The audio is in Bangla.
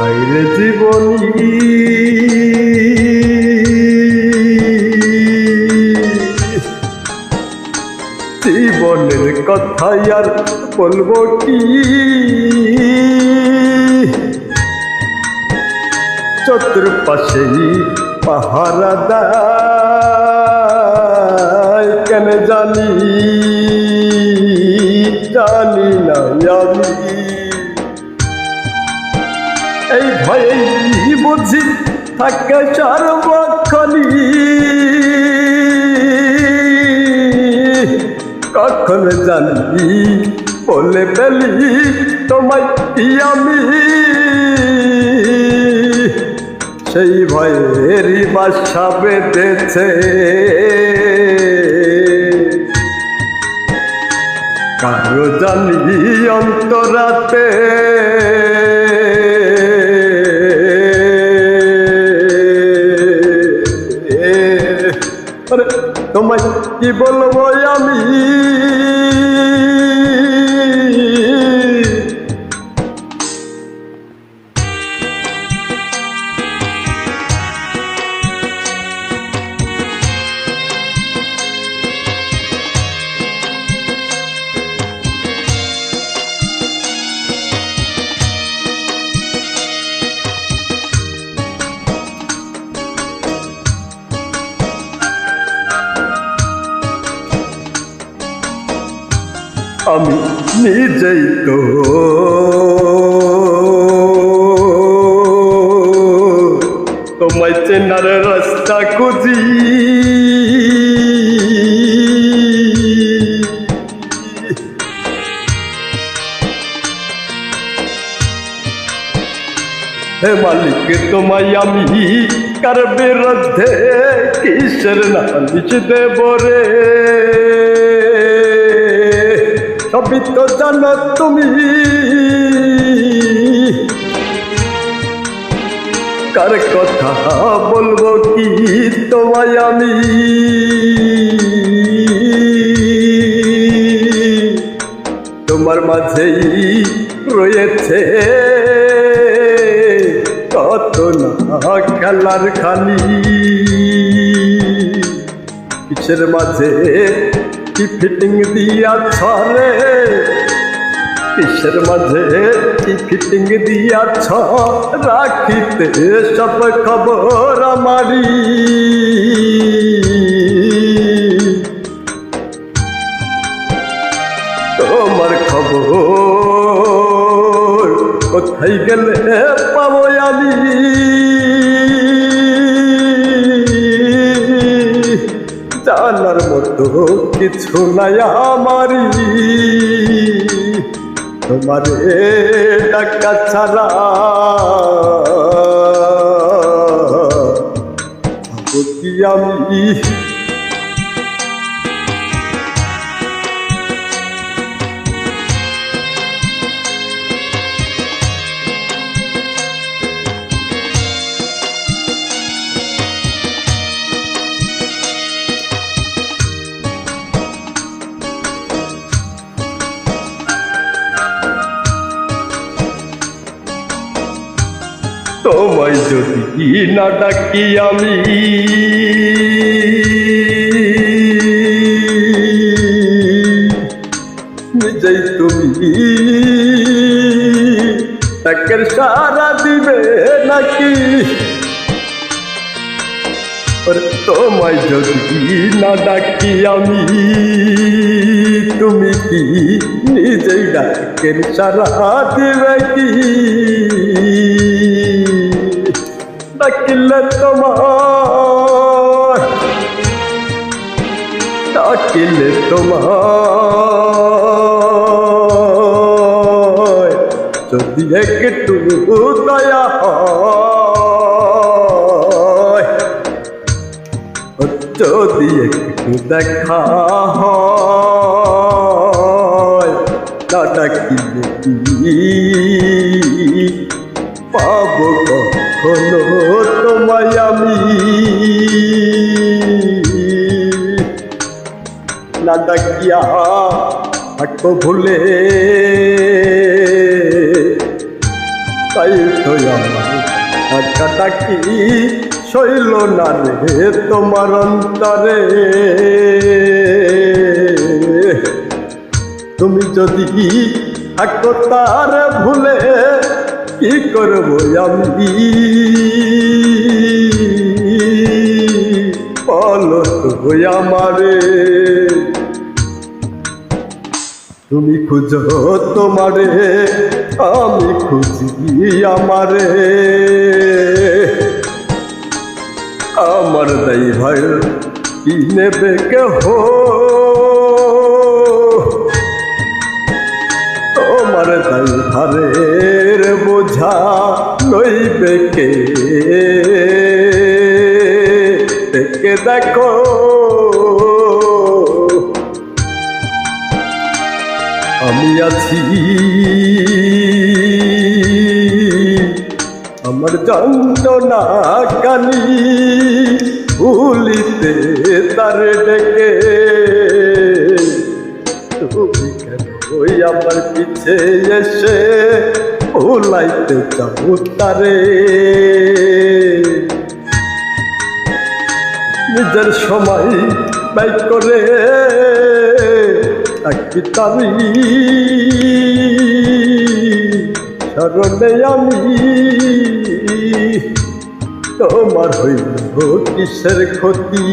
হাইরে জীবনী জীবনের কথাই আর বলব কি? চতুর্পাশেই পাহারা দেয়, কেন জানি জানি না আমি? এই ভয়েই বুঝি থাকে সর্বক্ষণি কখন জানি বলে ফেলি তোমায় আমি। সেই ভয়েরই বাসা বেঁধেছে। কারও জানি অন্তরাতে তোমায় কি বলব আমি? আমি নিজেই তো। তোমায় চেনার রাস্তা খুঁজি। হে মালিক, তোমায় আমি কার বিরুদ্ধে কিসের নালিশ দেব রে? সবই তো জানো তুমি। কার কথা বলব কি তোমায় আমি? তোমার মাঝেই রয়েছে কত না খেলার খালি কিসের মাঝে ফিটিং দিয়াছ রে কিসের মাঝে কি ফিটিং দিয়াছ রাখিতে সব খবর আমারি তোমার খবর কোথায় গেলে পাবো আমি? জানার মতো কিছু নাই আমার তোমারে টাকা ছাড়া আমি তোমায় যদি না ডাকি আমি। নিজেই তুমি তাকের সারা দিবে নাকি? তোমায় যদি না ডাকি আমি, তুমি কি নিজেই ডাকের সারা দিবে কি? ডাকিলে তোমার ডাকিলে তোমার। যদি একটু দয়া হয় যদি একটু দেখা হয় না ডাকিলে তোমায় আমি না ডাকিয়া থাকো ভুলে। তাই তো আমার টাকাটা কি শৈল না রে তোমার অন্তরে। তুমি যদি থাকো তার ভুলে, কি করব আমি? বলো তো আমারে। তুমি খুঁজো তোমারে, আমি খুঁজি আমারে। আমার দাই ভাই কি নেবে কেহ? তোমার দাই ভারের বোঝা লইবে কে? দেখে। দেখো আমি আছি। আমার যন্ত্রণা কানি ভুলিতে তার ডেকে। তুমি কেন ওই আমার পিছে এসে ভুলাইতে যাব তারে? নিজের সময় ব্যয় করে থাকি তারি। স্মরণে আমি তোমার হইল কিসের ক্ষতি?